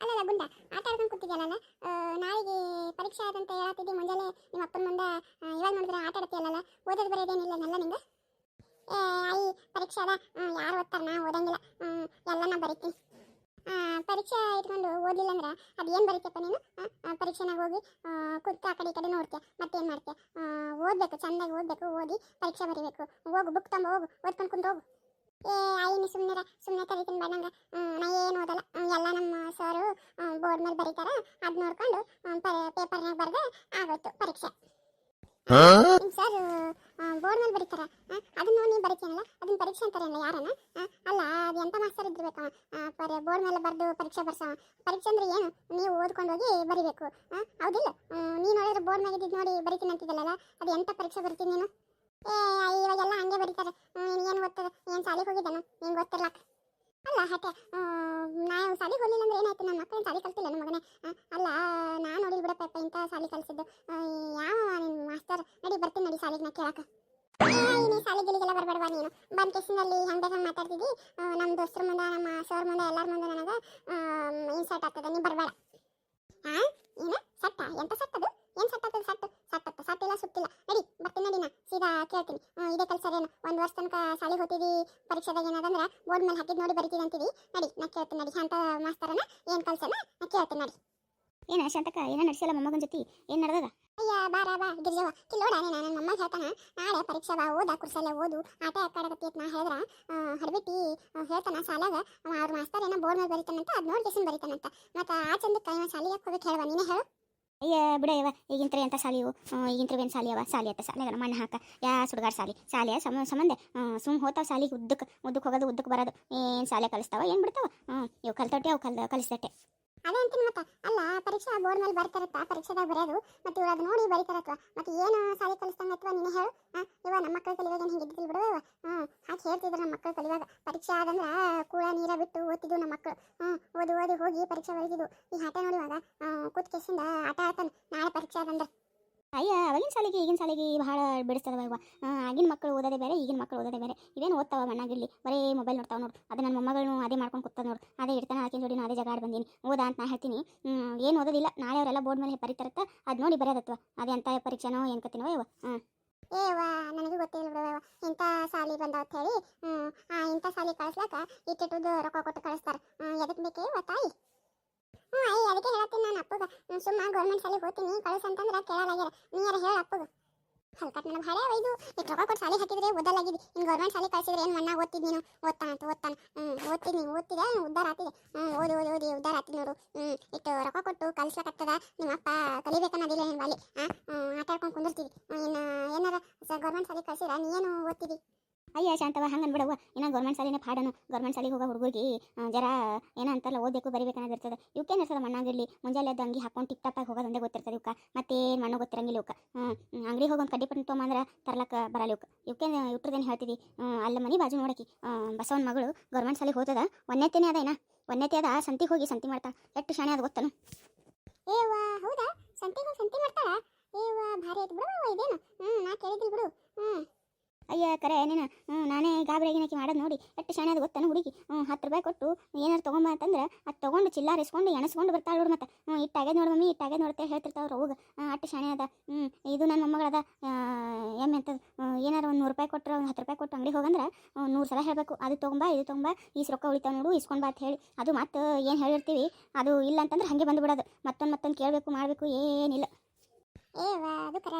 ಅಲ್ಲಲ್ಲ ಗುಂಡ, ಆಟ ಆಡ್ಕೊಂಡು ಕೂತಿದ್ಯಲ್ಲ ನಾಳೆಗೆ ಪರೀಕ್ಷೆ ಆದಂತ ಹೇಳತ್ತಿದ್ದಿ ಮುಂಜಾನೆ ನಿಮ್ಮ ಅಪ್ಪನ ಮುಂದೆ ಇವಾಗ ನೋಡಿದ್ರೆ ಆಟ ಆಡ್ತೀಯಲ್ಲ ಓದೋದು ಬರೆಯೋದೇನಿಲ್ಲ ನಲ್ಲ ನಿಂಗೆ ಏ ಐ ಪರೀಕ್ಷೆ ಅದ? ಯಾರು ಓದ್ತಾರ? ನಾ ಓದಂಗಿಲ್ಲ. ಎಲ್ಲ ನಾ ಬರಿತೀನಿ. ಪರೀಕ್ಷೆ ಇಟ್ಕೊಂಡು ಓದಿಲ್ಲ ಅಂದ್ರೆ ಅದು ಏನು ಬರೀತಪ್ಪ ನೀನು? ಪರೀಕ್ಷೆನಾಗ ಹೋಗಿ ಕುತ್ತ ಆ ಕಡೆ ಈ ಕಡೆ ನೋಡ್ತೀಯ? ಮತ್ತೇನು ಮಾಡ್ತೀಯ? ಓದಬೇಕು ಓದ್ಬೇಕು ಚೆನ್ನಾಗಿ ಓದಬೇಕು, ಓದಿ ಪರೀಕ್ಷೆ ಬರೀಬೇಕು. ಹೋಗು, ಬುಕ್ ತಂಬ ಹೋಗು, ಓದ್ಕೊಂಡು ಕುಂತು ಹೋಗು. ಏ ಐ ನೀ ಸುಮ್ಮನೆ ಸುಮ್ಮನೆ ಕರಿತೀನಿ ಬೇಡಂಗ ನಾ ಏನು ಓದಲ್ಲ. ಎಲ್ಲ ನಮ್ಮ ಸರು ಬೋರ್ಡ್ ಮೇಲೆ ಬರೀತಾರ. ಅದ್ ನೋಡ್ಕೊಂಡು ಪೇಪರ್ನಾಗ ಬರ್ದೆ ಆಗೋಯ್ತು ಪರೀಕ್ಷೆ. ಸರ್ ಬೋರ್ಡ್ ಮೇಲೆ ಬರೀತಾರ. ಅದನ್ನ ನೋಡಿ ನೀವು ಬರೀತೀನಲ್ಲ? ಅದನ್ನ ಪರೀಕ್ಷೆ ಅಂತಾರಲ್ಲ ಯಾರನ್ನ ಅಲ್ಲ ಅದು ಎಂತ ಮಾಸ್ತರ್ ಇದ್ದಿರ್ಬೇಕು ಪರ ಬೋರ್ಡ್ ಮೇಲೆ ಬರೆದು ಪರೀಕ್ಷೆ ಬರ್ಸವ. ಪರೀಕ್ಷೆ ಅಂದ್ರೆ ಏನು? ನೀವು ಓದ್ಕೊಂಡು ಹೋಗಿ ಬರೀಬೇಕು. ಹೌದಿಲ್ಲ? ನೀನು ನೋಡಿದ್ರೆ ಬೋರ್ಡ್ ಮೇಲೆ ಇದ್ದಿದ್ದು ನೋಡಿ ಬರಿತೀನಿ ಅಂತಿದ್ದಲ್ಲ ಅದು ಎಂತ ಪರೀಕ್ಷೆ ಬರ್ತೀನಿ ನೀನು? ಏ ಇವಾಗೆಲ್ಲ ಹಂಗೆ ಬರೀತಾರೆ. ನೀನು ಏನು ಓದ್ತದ ಏನು ಶಾಲೆಗೆ ಹೋಗಿದ್ದಾನು? ನಿಂಗೆ ಗೊತ್ತಿರ್ಲಕ್ಕ ಅಲ್ಲ ಹಟ್ಟೆ ನಾನು ಸಾಲಿಗೆ ಹೋಗಲಿಲ್ಲ ಅಂದ್ರೆ ಏನಾಯ್ತು? ನನ್ನ ಮಕ್ಕಳನ್ನ ಶಾಲೆ ಕಲ್ತಿಲ್ಲ ನನ್ನ ಮಗನೇ. ಅಲ್ಲ, ನಾನು ನೋಡಿಲ್ ಬಿಡಪ್ಪ ಇಂಥ ಶಾಲೆ ಕಲಿಸಿದ್ದು. ಯಾವ ನಿನ್ನ ಮಾಸ್ತರ್ ನಡಿ, ಬರ್ತೀನಿ ನಡಿ ಶಾಲೆಗೆ, ನಾ ಕೇಳಕ್ಕೆ ನೀ ಶಾಲೆ ಗಿಲಿಗೆಲ್ಲ ಬರಬೇಡವಾ ನೀನು? ಬಂದ ಕೇಸಿನಲ್ಲಿ ಹಂಗೆ ಬೇಕಾಗಿ ಮಾತಾಡ್ತಿದ್ದಿ. ನಮ್ಮ ದೋಸ್ತರ ಮುಂದೆ, ನಮ್ಮ ಸರ್ ಮುಂದೆ, ಎಲ್ಲರ ಮುಂದೆ ನನಗೆ ಇನ್ಸರ್ಟ್ ಆಗ್ತದೆ. ನೀ ಬರಬೇಡ. ಹಾ, ಏನು? ಸಟ್ಟ ಎಂತ ಸಟ್ಟದು ಏನು ಸಟ್ಟದು ಸಟ್ಟು ಸಟ್ಟತ್ತು ಸಟ್ಟಿಲ್ಲ ಸುತ್ತಿಲ್ಲ ನಡಿ ಬರ್ತೀನಿ ನಡಿ ನಾ. ಸೀದಾ ಕೇಳ್ತೀನಿ. ಇದೇ ಕೆಲಸ ಏನು ಒಂದು ವರ್ಷ ತನಕ ಸಾಲಿ ಹೋತೀವಿ ಪರೀಕ್ಷೆದಾಗ ಏನದಂದ್ರೆ ಬೋರ್ಡ್ ಮೇಲೆ ಹಾಕಿದ್ ನೋಡಿ ಬರಿತೀವಿ ಅಂತೀವಿ ನಡಿ ನಾ ಕೇಳ್ತೀನಿ ನಡಿ. ಶಾಂತ ಮಾಸ್ತರನ ಏನು ಕಲ್ಸನ ನಾ ಕೇಳ್ತೀನಿ ನಡಿ. ಏನ ಶಾಂತಕ ಏನ ನಡೆಸಲ್ಲ ಮೊಮ್ಮಗನ ಜೊತೆ? ಏನು ನಡೆದದ? ಅಯ್ಯ ಬಾರ ಬಾ ಗಿರ್ಜವ ಕಿಲ್ಲೋಡ ನಾನು ನನ್ನ ಮಮ್ಮ ಹೇಳ್ತಾನ. ನಾಳೆ ಪರೀಕ್ಷೆ ಬಾ ಓದ ಕುರ್ಸಲ್ಲೇ ಓದು. ಆಟ ಆಡಕತ್ತಿ ಅಂತ ನಾ ಹೇಳಿದ್ರ ಹಡ್ಬಿಟ್ಟಿ ಹೇಳ್ತಾನ ಸಾಲಾಗ ಅವ ಅವ್ರ ಮಾಸ್ತರ್ ಏನೋ ಬೋರ್ಡ್ ಮೇಲೆ ಬರಿತಾನಂತ ಅದು ನೋಡಿ ಬರಿತಾನಂತ. ಮತ್ತೆ ಆ ಚಂದಕ್ಕೆ ಇವ ಶಾಲೆಗೆ ಹೋಗ್ಬೇಕು ಹೇಳುವ ನೀನೇ ಹೇಳು. ಅಯ್ಯ, ಬಿಡ ಇವ. ಈಗಿಂತ್ರ ಎಂತ ಸಾಲಿವು ಈಗಿಂತ್ರ ಏನ್ ಸಾಲಿ ಅವ ಸಾಲಿ ಅಂತ ಸಾಲಿಯಾಗ ಮಣ್ಣು ಹಾಕ. ಯಾ ಸುಡುಗಾಡ್ ಸಾಲಿ. ಸಾಲಿಯ ಸಮ ಸಂಬಂಧ? ಸುಮ್ ಹೋತಾವ ಸಾಲಿಗೆ ಉದ್ದಕ್ಕೆ ಉದ್ದಕ್ಕೆ ಹೋಗೋದು ಉದ್ದಕ್ಕೆ ಬರೋದು. ಏನ್ ಸಾಲೆ ಕಲಿಸ್ತಾವ, ಏನ್ ಬಿಡ್ತಾವ? ಇವು ಕಲ್ತೊಟ್ಟೆ, ಅವು ಕಲ್ ಕಲಿಸ್ತಟ್ಟೆ ಅದೇ ಅಂತೀನಿ ಮತ್ತೆ. ಅಲ್ಲ ಪರೀಕ್ಷೆ ಬೋರ್ಡ್ ಮೇಲೆ ಬರ್ತಿರತ್ತ? ಪರೀಕ್ಷೆದಾಗ ಬರೆಯೋದು? ಮತ್ತೆ ಇವ್ರು ಅದು ನೋಡಿ ಬರಿತಾರತ್ವ? ಮತ್ತೆ ಏನು ಸಾಲಿ ಕಲಿಸ್ತಾನೆ ಅಥವಾ ನೀನೇ ಹೇಳು? ಹಾ ಇವ ನಮ್ಮ ಮಕ್ಕಳು ಕಲಿವಾಗ ಏನು ಹಿಂಗಿದ್ದಿಲ್ಲ ಬಿಡುವ ಇವ ಹ್ಮ್ ಹಾಕಿ ಹೇಳ್ತಿದ್ರು ನಮ್ಮ ಮಕ್ಕಳು ಕಲಿವಾಗ ಪರೀಕ್ಷೆ ಆದಂದ್ರ ಕೂಳ ನೀರ ಬಿಟ್ಟು ಓದ್ತಿದ್ವು ನಮ್ಮ ಮಕ್ಕಳು ಹ್ಮ್, ಓದಿ ಓದಿ, ಹೋಗಿ ಪರೀಕ್ಷೆ ಬರೆದಿದ್ದು ಈ ಆಟ ನೋಡಿವಾಗ ಕೂತ್ ಕೆಸಿಂದ ಆಟ ಆಡ್ತಾನೆ. ನಾಳೆ ಪರೀಕ್ಷೆ ಆದಂದ್ರೆ. ಅಯ್ಯ, ಅವಾಗಿನ ಸಾಲಿಗೆ ಈಗಿನ ಸಾಲಿಗೆ ಭಾಳ ಬಿಡಿಸ್ತದವ ಇವ ಆಗಿನ ಮಕ್ಕಳು ಓದೋದೇ ಬೇರೆ, ಈಗಿನ ಮಕ್ಕಳು ಓದೋದೇ ಬೇರೆ. ಇವೇನು ಓದ್ತಾವ ಮಣ್ಣಾಗಿರ್ಲಿ, ಬರೀ ಮೊಬೈಲ್ ನೋಡ್ತಾವ ನೋಡು. ಅದೇ ನನ್ನ ಮೊಮ್ಮಗಳನ್ನು ಅದೇ ಮಾಡ್ಕೊಂಡು ಕೂತದ ನೋಡು. ಅದೇ ಇರ್ತಾನೆ ಆಕಿನ ಜೋಡಿ ಅದೇ ಜಗಾಡ್ ಬಂದೀನಿ. ಓದಾ ಅಂತ ನಾ ಹೇಳ್ತೀನಿ. ಏನು ಓದೋದಿಲ್ಲ, ನಾಳೆ ಅವರೆಲ್ಲ ಬೋರ್ಡ್ ಮೇಲೆ ಬರೀತಾರತ್ತ, ಅದು ನೋಡಿ ಬರೆಯೋದತ್ವ. ಅದೇ ಅಂತ ಪರೀಕ್ಷೆನೋ, ಏನು ಕತ್ತಿನೋ ಇವ. ಹ್ಞೂ ಏವ ನನಗೂ ಗೊತ್ತಿಲ್ಲ ಬಿಡುವ ಇಂಥ ಸಾಲಿ ಬಂದವ ಅಂತ ಹೇಳಿ ಆ ಇಂಥ ಸಾಲಿ ಕಳಿಸ್ಲಾಕ ಇಟ್ಟಿಟ್ಟುದು ರೊಕ್ಕ ಕೊಟ್ಟು ಕಳಿಸ್ತಾರ. ಎದಕ್ಕೆ ಬೇಕೇ ತಾಯಿ? ಹ್ಞೂ ಅಯ್ಯ, ಅದಕ್ಕೆ ಹೇಳತ್ತೀನಿ ನಾನು ಅಪ್ಪಗ. ಸುಮ್ಮ ಗೌರ್ಮೆಂಟ್ ಶಾಲೆಗೆ ಹೋಗ್ತೀನಿ, ಕಳಿಸ್ ಅಂತಂದ್ರೆ ಕೇಳಲಾಗ್ಯಾರ. ನೀಯಾರ ಹೇಳ ಅಪ್ಪಗ. ಹಲ್ಕಟ್ ನನ್ನ ಭಾಳ ಒಯ್ದು ಇಟ್ಟು ರೊಕ್ಕ ಕೊಟ್ಟು ಸಾಲಿ ಹಾಕಿದ್ರೆ ಓದಲಾಗಿದೆ ಇನ್ನು ಗೌರ್ಮೆಂಟ್ ಶಾಲೆ ಕಳಿಸಿದ್ರೆ ಏನು ಮಣ್ಣ ಓದ್ತಿದ್ ನೀನು? ಓದ್ತಾನ ಅಂತ, ಓದ್ತಾನ. ಹ್ಞೂ ಓದ್ತೀನಿ ಓದ್ತಿದ್ದೆ ಉದ್ದಾರ ಆತಿದೆ ಹ್ಞೂ ಓದಿ ಓದಿ ಓದಿ, ಉದ್ದಾರ ಆತಿ ನೋಡು. ಹ್ಞೂ ಇಟ್ಟು ರೊಕ್ಕ ಕೊಟ್ಟು ಕಲಿಸ್ಲಕತ್ತದ ನಿಮ್ಮ ಅಪ್ಪ ಕಲಿಬೇಕನ್ನೋದಿಲ್ಲ ಏನು ಬಾಲಿ? ಹಾಂ ಆಟ ಕುಂದಿರ್ತೀವಿ. ಇನ್ನು ಏನಾರ ಗೌರ್ಮೆಂಟ್ ಸಾಲಿ ಕಳ್ಸಿರ ನೀ ಏನು ಓದ್ತಿದಿ ಶಾಂತವ ಹಂಗನ್ ಬಿಡವ್ವ ಇನ್ನ ಗೌರ್ಮೆಂಟ್ ಸಾಲಿನೇ ಪಾಡನು. ಗೌರ್ಮೆಂಟ್ ಸಾಲಿಗೆ ಹೋಗೋ ಹುಡುಗರಿಗೆ ಜರ ಏನ ಅಂತಾರಲ್ಲ, ಓದಬೇಕು, ಬರಿಬೇಕು ಇರ್ತದೆ ಇವಕ್ಕೇನು ಇರ್ತದೆ ಮಣ್ಣಾಗಿರ್ಲಿ ಮುಂಜಾನೆ ಎದ್ದು ಅಂಗಿ ಹಾಕೊಂಡು ಟಿಕ್ ಟಾಪಾಗಿ ಹೋಗೋದು ಒಂದೇ ಗೊತ್ತಿರ್ತದೆ ಇವಕ್ಕ ಮತ್ತೇನು ಮಣ್ಣು ಗೊತ್ತಿರಂಗಿಲ್ಲ ಇವಕ್ಕ ಅಂಗಡಿ ಹೋಗಿ ಒಂದು ಕಡ್ಡಿ ಪಟ್ಟು ತೊಗೊಂಬಂದ್ರೆ ತರ್ಲಕ್ಕ ಬರಲ್ಲ ಇವಕ್ಕೆ ಇವಕ್ಕೇನು ಹೇಳ್ತೀವಿ ಅಲ್ಲ ಮನಿ ಬಾಜು ನೋಡಕ್ಕೆ ಬಸವನ ಮಗಳು ಗೌರ್ಮೆಂಟ್ ಸಾಲಿಗೆ ಹೋಗ್ತದ ಒಂದೇತೇನೆ ಅದ ಏನ ಒಂದೇತೆ ಅದ ಸಂತಿಗೆ ಹೋಗಿ ಸಂತಿ ಮಾಡ್ತಾ. ಎಷ್ಟು ಶಾಣೆ ಅದು ಗೊತ್ತನು? ಏವಾ ಹೌದಾ? ಸಂತಿಗೆ ಹೋಗಿ ಸಂತಿ ಮಾಡ್ತಾಳ ಏವ ಭಾರಿ ಆಯ್ತು ಬಿಡು ಇದೇನು. ನಾ ಕೇಳಿದ್ರಿ ಬಿಡು. ಹ್ಞೂ ಅಯ್ಯ, ಕರೆ, ನೀನು ನಾನೇ ಗಾಬರಿಯಾಗಿನಾಕಿ ಮಾಡೋದು ನೋಡಿ, ಎಷ್ಟು ಶಾಣೆ ಅದು ಗೊತ್ತಾನು ಹುಡುಗಿ. ಹ್ಞೂ ಹತ್ತು ರೂಪಾಯಿ ಕೊಟ್ಟು ಏನಾರು ತೊಗೊಂಬ ಅಂತಂದ್ರೆ ಅದು ತೊಗೊಂಡು ಚಿಲ್ಲಾರ ಇಸ್ಕೊಂಡು ಎಣಸ್ಕೊಂಡು ಬರ್ತಾಳೆ ನೋಡು ಮತ್ತೆ. ಹ್ಞೂ ಇಟ್ಟಾಗೆ ನೋಡಿ ಮಮ್ಮಿ, ಇಟ್ಟಾಗೆ ನೋಡ್ತೆ ಹೇಳ್ತಿರ್ತಾವ್ರು ಅವಾಗ. ಅಷ್ಟು ಶಾಣೆ ಅದ. ಹ್ಞೂ ಇದು ನನ್ನ ಮೊಮ್ಮಗಳದ ಎಮ್ಮೆ ಅಂತದ ಏನಾರು ಒಂದು ನೂರು ರೂಪಾಯಿ ಕೊಟ್ಟರೆ ಒಂದು ಹತ್ತು ರೂಪಾಯಿ ಕೊಟ್ಟು ಅಂಗಡಿ ಹೋಗಂದ್ರೆ ನೂರು ಸಲ ಹೇಳಬೇಕು. ಅದು ತೊಗೊಂಬ, ಇದು ತೊಗೊಂಬ ಈಸ್ ರೊಕ್ಕ ಉಳಿತಾವ ನೋಡು, ಇಸ್ಕೊಂಡು ಬಾ ಅಂತ ಹೇಳಿ. ಅದು ಮತ್ತೆ ಏನು ಹೇಳಿರ್ತೀವಿ, ಅದು ಇಲ್ಲ ಅಂತಂದ್ರೆ ಹಾಗೆ ಬಂದು ಬಿಡೋದು ಮತ್ತೊಂದು ಮತ್ತೊಂದು ಕೇಳಬೇಕು, ಮಾಡಬೇಕು, ಏನಿಲ್ಲ. ಏವ ಅದು ಕರೆ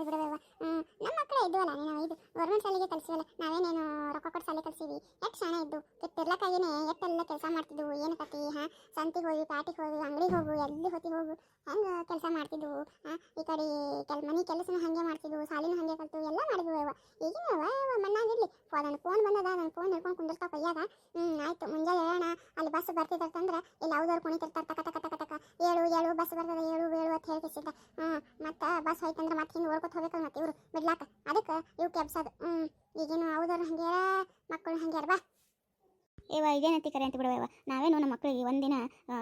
ಹ್ಞೂ ನಮ್ಮ ಮಕ್ಕಳೇ ಇದ್ವಲ್ಲ, ನೀನು ಇದು ಗೌರ್ಮೆಂಟ್ ಶಾಲೆಗೆ ಕಲಿಸಿವಲ್ಲ ನಾವೇನೇನು ರೊಕ್ಕ ಕೊಟ್ಟು ಶಾಲೆ ಕಲ್ಸೀವಿ ಎಷ್ಟು ಶಾಣೆ ಇದ್ದು? ಕೆತ್ತಿರ್ಲಕ್ಕಾಗಿನೇ ಎಷ್ಟೆಲ್ಲ ಕೆಲಸ ಮಾಡ್ತಿದ್ವು? ಏನು ಕತಿ ಹಾ? ಸಂತಿಗೆ ಹೋಗಿ, ಪಾಟಿಗೆ ಹೋಗಿ, ಅಂಗಡಿಗೆ ಹೋಗು, ಎಲ್ಲಿ ಹೊತ್ತಿಗೆ ಹೋಗು, ಹೆಂಗೆ ಕೆಲಸ ಮಾಡ್ತಿದ್ವು, ಹಾಂ? ಈ ಕಡೆ ಕೆಲ, ಮನೆ ಕೆಲಸನೂ ಹಾಗೆ ಮಾಡ್ತಿದ್ವು ಶಾಲಿನ ಹಾಗೆ ಕಲ್ತು, ಎಲ್ಲ ಮಾಡಿದ್ವು ಅವ ಈಗಿನ ಮಣ್ಣಾಗಿರ್ಲಿ ನನ್ನ ಫೋನ್ ಬಂದದ ನನ್ನ ಫೋನ್ ಹಿಡ್ಕೊಂಡು ಕುಂದಿರ್ತಾವ ಕೈಯಾಗ ಹ್ಞೂ ಆಯ್ತು, ಮುಂಜಾನೆ ಹೇಳೋಣ. ಅಲ್ಲಿ ಬಸ್ ಬರ್ತಿದ್ದಂದ್ರೆ ಇಲ್ಲಿ ಯಾವ್ದವ್ರು ಕುಣಿತಿರ್ತಾರೆ ತಕ ತಕ ತಕ ತಕ. ಏಳು ಏಳು ಬಸ್ ಬರ್ತದೆ, ಏಳು. ಅಂತ ಹೇಳ್ತಿಸಿದ್ದ ಹ್ಞೂ ಮತ್ತು ಬಸ್ ಹೋಯ್ತಂದ್ರೆ ಮತ್ತೆ ಹಿಂಗೆ ಓಡ್ಕೊತ ಹೋಗ್ಬೇಕಲ್ಲ ಮತ್ತೆ ಇವರು ಬಿಡ್ಲಾಕ. ಅದಕ್ಕೆ ಇವು ಕೆಬ್ಸದು ಹ್ಞೂ ಈಗೇನು ಹೌದವ್ರು ಹಂಗೆ ಮಕ್ಕಳು ಹಂಗೆ ಬಾ. ಏವ ಇದೇನಂತಿ ಕರೆ ಅಂತ ಬಿಡವ ನಾವೇನು ನಮ್ಮ ಮಕ್ಕಳಿಗೆ ಒಂದಿನ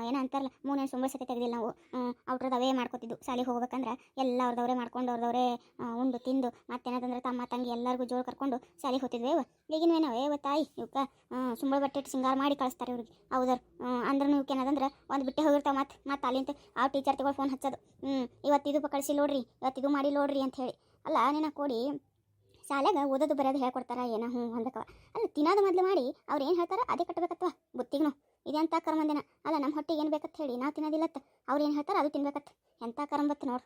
ಏನೋ ಅಂತಾರಲ್ಲ, ಮೂನೇನು ಸತಿ ತೆಗೆದಿಲ್ಲ ನಾವು. ಅವ್ರದ್ದು ಅವೇ ಮಾಡ್ಕೊತಿದ್ದು. ಶಾಲೆಗೆ ಹೋಗ್ಬೇಕಂದ್ರೆ ಎಲ್ಲ ಅವ್ರದವರೇ ಮಾಡ್ಕೊಂಡು ಅವ್ರದವರೇ ಉಂಡು, ತಿಂದು, ಮತ್ತೇನದಂದ್ರೆ ತಮ್ಮ ತಂಗಿ ಎಲ್ಲರಿಗೂ ಜೋಳು ಕರ್ಕೊಂಡು ಶಾಲೆಗೆ ಈಗಿನ ಈಗಿನವೇನೋ ಏವ ತಾಯಿ ಇವಕ್ಕೆ ಸುಂಬಳ ಬಟ್ಟೆ ಸಿಂಗಾರ ಮಾಡಿ ಕಳಿಸ್ತಾರೆ ಇವ್ರಿಗೆ. ಹೌದರ್ ಅಂದ್ರೆ ನೀವು ಏನದಂದ್ರೆ ಒಂದು ಬಿಟ್ಟೆ ಹೋಗಿರ್ತಾವೆ ಮತ್ತೆ ಮತ್ತೆ ಅಲ್ಲಿಂದ ಆ ಟೀಚರ್ ತಗೊಳ್ಳಿ ಫೋನ್ ಹಚ್ಚೋದು. ಹ್ಞೂ ಇವತ್ತಿದು ಕಳಿಸಿ ನೋಡ್ರಿ, ಇವತ್ತಿದು ಮಾಡಿ ನೋಡ್ರಿ ಅಂತ ಹೇಳಿ. ಅಲ್ಲ, ನಿನ್ನ ಕೊಡಿ ಶಾಲೆಗೆ ಓದೋದು ಬರೋದು ಹೇಳ್ಕೊಡ್ತಾರ, ಏನೋ ಹ್ಞೂ ಹೊಂದಕವ. ಅಲ್ಲ, ತಿನ್ನೋದು ಮೊದಲು ಮಾಡಿ ಅವ್ರು ಏನು ಹೇಳ್ತಾರ ಅದೇ ಕಟ್ಟಬೇಕತ್ವ ಬುತ್ತಿಗೂ ಇದೆಂಥ ಕರ್ಮಂದಿನ ಅಲ್ಲ ನಮ್ಮ ಹೊಟ್ಟೆಗೆ ಏನು ಬೇಕಂತ ಹೇಳಿ? ನಾವು ತಿನ್ನೋದಿಲ್ಲತ್ತ ಅವ್ರು ಏನು ಹೇಳ್ತಾರ ಅದು ತಿನ್ಬೇಕತ್ತ ಎಂಥ ಕರ್ಮತ್ತು ನೋಡು.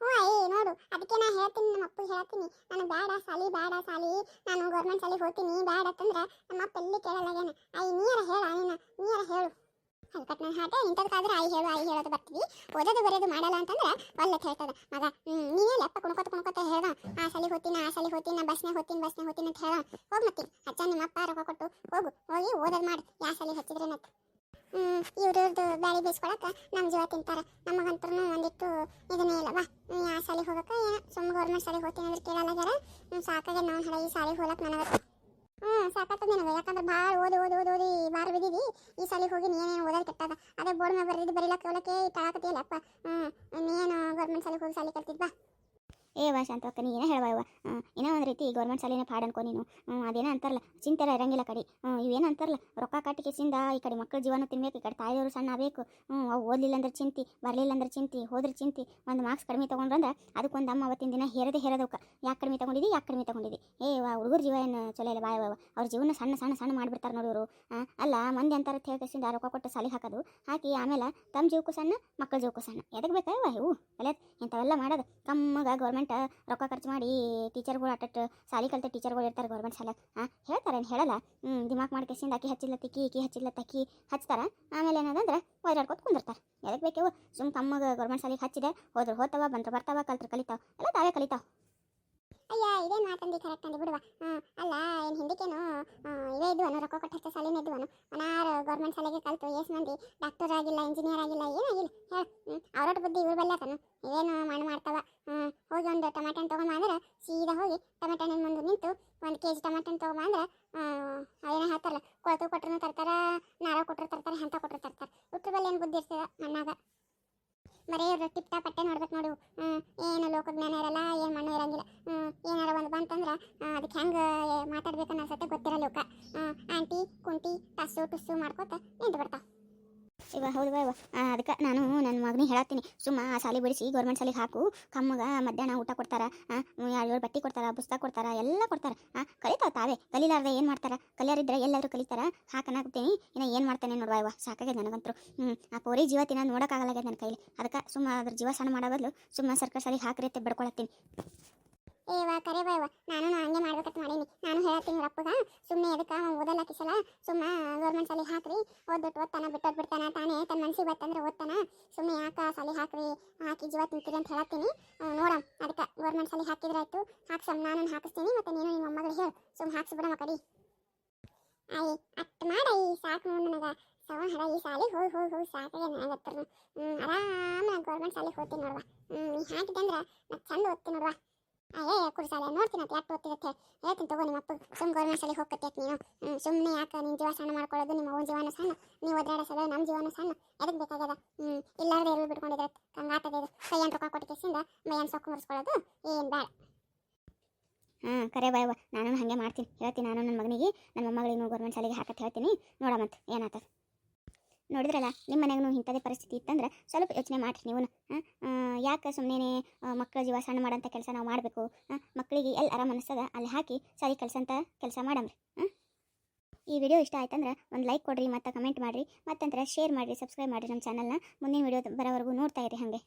ಹ್ಞೂ ಅಯ್ಯ ನೋಡು, ಅದಕ್ಕೆ ನಾ ಹೇಳ್ತೀನಿ ನಮ್ಮ ಅಪ್ಪ ಹೇಳ್ತೀನಿ. ನಾನು ಬೇಡ ಸಾಲಿ ಬೇಡ ಸಾಲಿ ನಾನು ಗೌರ್ಮೆಂಟ್ ಸಾಲಿಗೆ ಹೋಗ್ತೀನಿ ಬೇಡ ಅಂತಂದ್ರೆ ನಮ್ಮ ಅಪ್ಪ ಎಲ್ಲಿ ಏನ? ಅಯ್ಯ, ನೀರ ಹೇಳ ನೀನ, ನೀರ ಹೇಳು. ಹಲ್ಕಟ್ ನನ್ನ ಹಾಟ ಇಂಥದಕ್ಕಾದ್ರೆ ಆಯಿ ಹೇಳು, ಆಯಿ ಹೇಳೋದು ಬರ್ತೀವಿ. ಓದೋದು ಬರೆಯೋದು ಮಾಡಲ್ಲ ಅಂತಂದ್ರೆ ಒಳ್ಳೆ ಹೇಳ್ತದ. ಮಗ ನೀನೇ ಲೆಪ್ಪ ಕುಣ್ಕೋತ ಕುಣ್ಕೋತ ಹೇಳ್ದ. ಆ ಸಾಲಿಗೆ ಹೋತೀನಿ ಆ ಸಾಲಿಗೆ ಹೋತೀನಿ ನಾ ಬಸ್ನೇ ಹೋತೀನಿ ಬಸ್ನೇ ಹೋಗ್ತೀನಿ ಅಂತ ಹೇಳ ಹೋಗಿ ಮತ್ತೆ, ಅಜ್ಜ ನಿಮ್ಮ ಅಪ್ಪ ರೊಕ್ಕ ಕೊಟ್ಟು ಹೋಗು. ಹೋಗಿ ಓದೋದು ಮಾಡಿ. ಯಾವ ಸಾಲಿಗೆ ಹಚ್ಚಿದ್ರೆ ನತ್ ಇವ್ರದ್ದು ಬ್ಯಾಳಿ ಬೇಯಿಸ್ಕೊಳಕ್ಕೆ ನಮ್ಮ ಜೀವ ತಿಂತಾರೆ. ನಮಗಂತೂ ಒಂದಿಟ್ಟು ಇದನ್ನೇ ಇಲ್ಲವಾ ಯಾವ ಶಾಲೆಗೆ ಹೋಗಕ್ಕೆ ಸುಮ್ಮನೆ ಸುಮ್ಮ ಗೌರ್ಮೆಂಟ್ ಶಾಲೆಗೆ ಹೋಗ್ತೀನಿ ಅಂದ್ರೆ ಕೇಳಲ್ಲ ಸಾಕಾಗೆ ನಾವು ಹಳೆ ಈ ಸಾಲಿಗೆ ಹೋಗಕ್ಕೆ ನನಗೆ ಹ್ಞೂ ಸಾಕಾಗ್ತದೆ ನನಗೆ. ಯಾಕಂದ್ರೆ ಭಾಳ ಓದಿ ಓದಿ ಓದಿ ಓದಿ ಬಾರ ಬಿದ್ದೀವಿ ಈ ಸಲ ಹೋಗಿ ನೀನೇನು ಓದೋದು ಕೆಟ್ಟದ? ಅದೇ ಬೋರ್ಡ್ ಮೇಲೆ ಬರೆದಿದ್ದು ಬರೀಲಕ್ಕೆ ಹೋಲಕ್ಕೆ ಹ್ಮ್ ಹ್ಞೂ ನೀನು ಗೌರ್ಮೆಂಟ್ ಸಾಲಿಗೆ ಹೋಗಿ ಸಾಲಿ ಕಲ್ತಿದ್ವಾ ಏ ವಾಶ್ ಶಾಂತವಕ್ಕ ನೀ ಏನೋ ಹೇಳುವ ಏನೋ ಒಂದು ರೀತಿ ಗೌರ್ಮೆಂಟ್ ಸಾಲಿನ ಪಾಡ್ ಅನ್ಕೋ ನೀನು. ಅದೇನೋ ಅಂತಾರಲ್ಲ ಚಿಂತೆಲ್ಲ ಇರಂಗಿಲ್ಲ ಕಡೆ. ಇವೇನೋ ಅಂತಾರಲ್ಲ, ರೊಕ್ಕ ಕಟ್ಟಿಗೆಸಿಂದ ಈ ಕಡೆ ಮಕ್ಕಳ ಜೀವನ ತಿನ್ಬೇಕು, ಈ ಕಡೆ ತಾಯಿಯವರು ಸಣ್ಣ ಹ್ಞೂ ಅವು ಓದಲಿಲ್ಲ ಅಂದ್ರೆ ಚಿಂತಿ, ಬರಲಿಲ್ಲ ಅಂದ್ರೆ ಚಿಂತಿ, ಹೋದ್ರೆ ಚಿಂತಿ. ಒಂದು ಮಾರ್ಕ್ಸ್ ಕಡಿಮೆ ತೊಗೊಂಡ್ರಂದ್ರೆ ಅದಕ್ಕೊಂದು ಅಮ್ಮ ಅವತ್ತಿನ ದಿನ ಹೇರದೆ ಹೇರೋದಕ್ಕೆ ಯಾಕೆ ಕಡಿಮೆ ತೊಗೊಂಡಿದ್ದಿ ಯಾಕೆ ಕಡಿಮೆ ತೊಗೊಂಡಿದ್ದಿ ಏ ಹುಡುಗರ ಜೀವ ಏನು ಚಲೋ ಇಲ್ಲ ಬಾಯವ ಅವ್ರ ಜೀವನ ಸಣ್ಣ ಸಣ್ಣ ಸಣ್ಣ ಮಾಡಿಬಿಡ್ತಾರೆ ನೋಡಿ ಅಲ್ಲ, ಮಂದಿ ಅಂತಾರ ಹೇಳ್ಕೇಸಿಂದ ರೊಕ್ಕ ಕೊಟ್ಟು ಸಾಲಿ ಹಾಕೋದು. ಹಾಕಿ ಆಮೇಲೆ ತಮ್ಮ ಜೀವಕ್ಕೂ ಸಣ್ಣ ಮಕ್ಕಳ ಜೀವಕ್ಕೂ ಸಣ್ಣ. ಎದಕ್ಕೆ ಬೇಕಾವ ಇವು ಅಲ್ಲೇ ಇಂಥವೆಲ್ಲ ಮಾಡೋದು. ಕಮ್ಮಗ ಗೌರ್ಮೆಂಟ್ ರೊಕ್ಕ ಖರ್ಚು ಮಾಡಿ ಟೀಚರ್ಗಳು ಅಟ್ಟ ಸಾಲಿ ಕಲಿತ ಟೀಚರ್ಗಳು ಇರ್ತಾರೆ ಗೌರ್ಮೆಂಟ್ ಸಾಲ ಹಾಂ ಹೇಳ್ತಾರೆ ಹೇಳಲ್ಲ. ಹ್ಞೂ ದಿಮಾಕ್ ಮಾಡಿ ಕೆಸಿಂದ ಅಕ್ಕಿ ಹಚ್ಚಿಲ್ಲ ತಿಕ್ಕಿ ಇಕ್ಕಿ ಹಚ್ಚಿಲ್ಲ ತಕ್ಕಿ ಹಚ್ತಾರೆ. ಆಮೇಲೆ ಏನದಂದ್ರೆ ಓಡಾಡ್ಕೊತ ಕುಂದಿರ್ತಾರೆ. ಎದಕ್ಕೆ ಬೇಕು ಸುಮ್ ತಮ್ಮಗೆ ಗೌರ್ಮೆಂಟ್ ಸಾಲಿಗೆ ಹಚ್ಚಿದೆ. ಹೋದ್ರೆ ಹೋತವ, ಬಂದ್ರೆ ಬರ್ತಾವ, ಕಲ್ತ್ರು ಕಲಿತಾವ. ಎಲ್ಲ ತಾವೇ ಕಲಿತಾವ. ಅಯ್ಯ ಇದೇ ಮಾತಂದಿ ಕರೆಕ್ಟ್ ಅಂದಿ ಬಿಡುವ. ಅಲ್ಲ ಏನು ಹಿಂದಕ್ಕೇನು ಆ, ಇವೇ ಇದ್ವನು ರೊಕ್ಕ ಕೊಟ್ಟಷ್ಟು ಸಾಲಿನ ಸಾಲಿನ ಇದ್ವನು ಅನಾರು ಗೌರ್ಮೆಂಟ್ ಶಾಲೆಗೆ ಕಲ್ತು ಎಷ್ಟು ಮಂದಿ ಡಾಕ್ಟರ್ ಆಗಿಲ್ಲ ಇಂಜಿನಿಯರ್ ಆಗಿಲ್ಲ ಏನಾಗಿಲ್ಲ. ಹೇಳ ಅವ್ರೊಟ್ಟು ಬುದ್ಧಿ ಇವ್ರು ಬಲ್ಲತನು ಇವೇನು ಮಣ್ಣು ಮಾಡ್ತಾವ. ಹೋಗಿ ಒಂದು ಟೊಮೆಟೊ ತೊಗೊಂಬ ಅಂದ್ರೆ ಸೀದಾ ಹೋಗಿ ಟೊಮೆಟೊ ಮುಂದೆ ನಿಂತು ಒಂದು ಕೆ ಜಿ ಟೊಮೆಟೊ ತೊಗೊಂಬ ಅಂದ್ರೆ ಅದೇನೋ ಹೇಳ್ತಾರಲ್ಲ ಕೊಳತು ಕೊಟ್ಟರು ತರ್ತಾರ ನಾರ ಕೊಟ್ಟರು ತರ್ತಾರೆ ಹಂತ ಕೊಟ್ಟರು ತರ್ತಾರೆ. ಹುಟ್ಟು ಬಲ್ಲಿ ಏನು ಬುದ್ಧಿ ಇರ್ತದೆ ಮಣ್ಣಾಗ? ಇವ್ರು ಟಿಪ್ ಟಾಪ್ ಅಟ್ಟೆ ನೋಡ್ಬೇಕು ನೋಡು. ಏನು ಲೋಕಜ್ಞಾನ ಇರಲ್ಲ, ಏನು ಮಣ್ಣು ಇರಂಗಿಲ್ಲ. ಏನಾರ ಒಂದು ಬಂತಂದ್ರೆ ಅದಕ್ಕೆ ಹೆಂಗೆ ಮಾತಾಡ್ಬೇಕನ್ನೋ ಸತ್ತೆ ಗೊತ್ತಿರಲ್ಲ ಲೋಕ. ಆಂಟಿ, ಕುಂಟಿ ಟಸ್ಸು ಟುಸ್ಸು ಮಾಡ್ಕೊತ ನಿಂತು ಬಿಡ್ತಾವ ಇವ, ಹೌದು ಇವ ಅದಕ್ಕೆ ನಾನು ನನ್ನ ಮಗನಿಗೆ ಹೇಳತ್ತೀನಿ. ಸುಮ್ಮ ಸಾಲಿ ಬಿಡಿಸಿ ಗೌರ್ಮೆಂಟ್ ಸಾಲಿಗೆ ಹಾಕು. ಕಮ್ಮಗ ಮಧ್ಯಾಹ್ನ ಊಟ ಕೊಡ್ತಾರ ಎರಡು ಏಳು ಬಟ್ಟೆ ಕೊಡ್ತಾರ, ಪುಸ್ತಕ ಕೊಡ್ತಾರ, ಎಲ್ಲ ಕೊಡ್ತಾರ. ಹಾಂ ಕಲಿತಾವ ತಾವೇ. ಕಲಿಲಾರ್ದೆ ಏನು ಮಾಡ್ತಾರ? ಕಲಿಯಾರಿದ್ರೆ ಎಲ್ಲಾದ್ರೂ ಕಲಿತಾರ? ಹಾಕನಾಗ್ತೀನಿ ಇನ್ನ ಏನು ಮಾಡ್ತಾನೆ ನೋಡುವ ಇವ? ಸಾಕಾಗ್ಯದ ನನಗಂತರು. ಹ್ಞೂ ಆ ಪೋರಿ ಜೀವ ತಿನ್ನ ನೋಡೋಕ್ಕಾಗಲಾಗ್ಯದ ನನ್ನ ಕೈಲಿ. ಅದಕ್ಕೆ ಸುಮ್ಮ ಅದ್ರ ಜೀವ ಸಣ್ಣ ಮಾಡೋ ಬದಲು ಸುಮ್ಮ ಸರ್ಕಾರ ಸಾಲಿಗೆ ಹಾಕ್ರಿ ಅಂತ ಬಿಡ್ಕೊಳತ್ತೀನಿ. ಏವ ಕರೆ ಬಾ ನಾನು ಹಂಗೆ ಮಾಡ್ಬೇಕಂತ ಮಾಡೀನಿ. ನಾನು ಹೇಳ್ತೀನಿ ಅಪ್ಪಗ ಸುಮ್ಮನೆ ಅದಕ್ಕೆ ಅವ್ನು ಓದಲ್ಲ ಕಿಸಲ ಸುಮ್ಮ ಗೌರ್ಮೆಂಟ್ ಸಲಿ ಹಾಕ್ರಿ ಓದ್ಬಿಟ್ಟು ಓದ್ತಾನ, ಬಿಟ್ಟೋದ್ ಬಿಡ್ತಾನ, ತಾನೇ ತನ್ನ ಮನ್ಸಿಗೆ ಬರ್ತಂದ್ರೆ ಓದ್ತಾನ. ಸುಮ್ಮನೆ ಯಾಕೆ ಸಾಲಿ ಹಾಕ್ರಿ, ಹಾಕಿ ಜೀವ ತಿಂತೀರಿ ಅಂತ ಹೇಳ್ತೀನಿ ನೋಡಮ್, ಅದಕ್ಕೆ ಗೌರ್ಮೆಂಟ್ ಸಲಿ ಹಾಕಿದ್ರೆ ಆಯ್ತು. ಹಾಕ್ಸಮ್ ನಾನು ಹಾಕಿಸ್ತೀನಿ, ಮತ್ತೆ ನೀನು ನಿಮ್ಮ ಮೊಮ್ಮಗಳಿಗೆ ಹೇಳು. ಸುಮ್ಮ ಹಾಕ್ಸ್ಬಿಡಮ್ಮ ಕಡಿ. ಆಯ್ ಅಟ್ ಮಾಡೈ, ಸಾಕು ನನಗೆ. ಸವ ಹಡ ಈ ಸಾಲಿ ಹೋಗಿ ಹೋಗಿ ಹೋಗಿ ಸಾಕಾಗೆ ನನಗತ್ತರು ಹ್ಞೂ ಆರಾಮಾಗಿ ಗೌರ್ಮೆಂಟ್ ಸಾಲಿಗೆ ಹೋಗ್ತೀನಿ ನೋಡುವ. ಹ್ಞೂ ನೀ ಹಾಕಿದೆ ಅಂದ್ರೆ ಮತ್ತೆ ಚಂದ ಓದ್ತೀನಿ ನೋಡುವ. ಅಯ್ಯೇ ಕುರ್ಸಾಲೆ, ನೋಡ್ತೀನಿ ಅಂತ ಯಾಕೆ ಓದ್ತಿರುತ್ತೆ ಹೇಳ್ತೀನಿ ತಗೋ ನಿಮ್ಮ ಅಪ್ಪ ಸುಮ್ ಗೌರ್ಮೆಂಟ್ ಶಾಲೆಗೆ ಹೋಗ್ಕತ್ತೆ ನೀನು. ಸುಮ್ಮನೆ ಯಾಕೆ ನಿನ್ನ ಜೀವ ಸಣ್ಣ ಮಾಡ್ಕೊಳ್ಳೋದು? ನಿಮ್ಮ ಅವನ ಜೀವನ ಸಣ್ಣ. ನೀವು ಒದ್ದಾಡೋ ಸಲ ನಮ್ಮ ಜೀವನ ಸಣ್ಣ. ಎದಕ್ಕೆ ಬೇಕಾಗ್ಯದ? ಹ್ಞೂ ಇಲ್ಲಾರ್ದೆ ಎಲ್ಲಿ ಬಿಟ್ಕೊಂಡಿದ್ರೆ? ಹಂಗಾತದೆ ಇದು. ಕೈಯನ್ ರೊಕ್ಕ ಕೊಟ್ಟು ಕೇಸಿಂದ ಮೈಯನ್ ಸೊಕ್ಕು ಮುರಿಸ್ಕೊಳ್ಳೋದು? ಏನು ಬೇಡ ಹಾಂ, ಕರೆ ಬಾಯವ್ವ ನಾನು ಹಾಗೆ ಮಾಡ್ತೀನಿ. ಹೇಳ್ತೀನಿ ನಾನು ನನ್ನ ಮಗನಿಗೆ. ನನ್ನ ಮೊಮ್ಮಗಳಿಗೆ ಗೌರ್ಮೆಂಟ್ ಶಾಲೆಗೆ ಹಾಕತ್ತೆ ಹೇಳ್ತೀನಿ. ನೋಡಮ್ಮ ಮತ್ತೆ ಏನಾಗ್ತದೆ ನೋಡಿದ್ರಲ್ಲ, ನಿಮ್ಮ ಮನೆಗೂ ಇಂಥದೇ ಪರಿಸ್ಥಿತಿ ಇತ್ತಂದ್ರೆ ಸ್ವಲ್ಪ ಯೋಚನೆ ಮಾಡಿರಿ ನೀವು ಯಾಕೆ ಸುಮ್ಮನೆ ಮಕ್ಕಳ ಜೀವ ಸಣ್ಣ ಮಾಡೋಂಥ ಕೆಲಸ ನಾವು ಮಾಡಬೇಕು? ಮಕ್ಕಳಿಗೆ ಎಲ್ಲಿ ಆರಾಮ ಅನ್ನಿಸ್ತದ? ಅಲ್ಲಿ ಹಾಕಿ ಸರಿ ಕೆಲಸ ಅಂತ ಕೆಲಸ ಮಾಡಮ್ರಿ. ಈ ವಿಡಿಯೋ ಇಷ್ಟ ಆಯ್ತಂದ್ರೆ ಒಂದು ಲೈಕ್ ಕೊಡ್ರಿ ಮತ್ತು ಕಮೆಂಟ್ ಮಾಡಿರಿ. ಮತ್ತಂತರ ಶೇರ್ ಮಾಡಿರಿ, ಸಬ್ಸ್ಕ್ರೈಬ್ ಮಾಡಿರಿ ನಮ್ಮ ಚಾನಲ್ನ. ಮುಂದಿನ ವಿಡಿಯೋ ಬರೋವರೆಗೂ ನೋಡ್ತಾ ಇರಿ ಹಾಗೆ.